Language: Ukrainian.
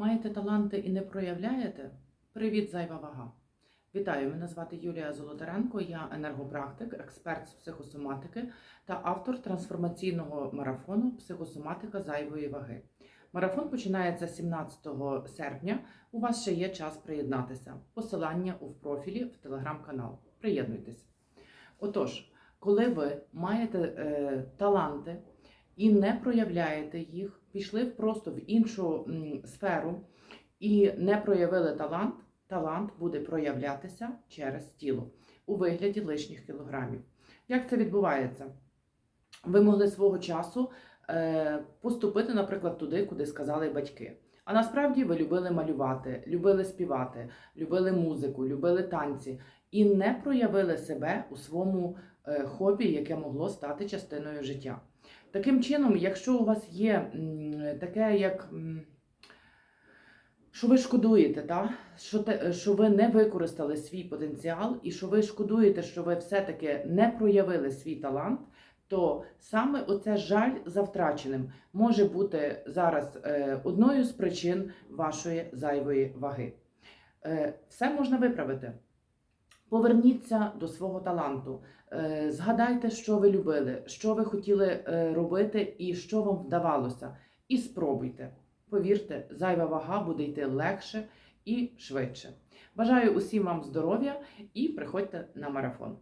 Маєте таланти і не проявляєте? Привіт, зайва вага! Вітаю! Мене звати Юлія Золотаренко, я енергопрактик, експерт з психосоматики та автор трансформаційного марафону Психосоматика зайвої ваги. Марафон починається 17 серпня. У вас ще є час приєднатися. Посилання у профілі в телеграм-канал. Приєднуйтесь. Отож, коли ви маєте е, таланти і не проявляєте їх, пішли просто в іншу сферу і не проявили талант, талант буде проявлятися через тіло у вигляді лишніх кілограмів. Як це відбувається? Ви могли свого часу поступити, наприклад, туди, куди сказали батьки. А насправді ви любили малювати, любили співати, любили музику, любили танці і не проявили себе у своєму е, хобі, яке могло стати частиною життя. Таким чином, якщо у вас є таке, як що ви шкодуєте, та? Що, те, що ви не використали свій потенціал, і що ви шкодуєте, що ви все-таки не проявили свій талант, то саме оце жаль за втраченим може бути зараз е, одною з причин вашої зайвої ваги. Е, все можна виправити. Поверніться до свого таланту. Е, Згадайте, що ви любили, що ви хотіли робити і що вам вдавалося. І спробуйте. Повірте, зайва вага буде йти легше і швидше. Бажаю усім вам здоров'я і приходьте на марафон.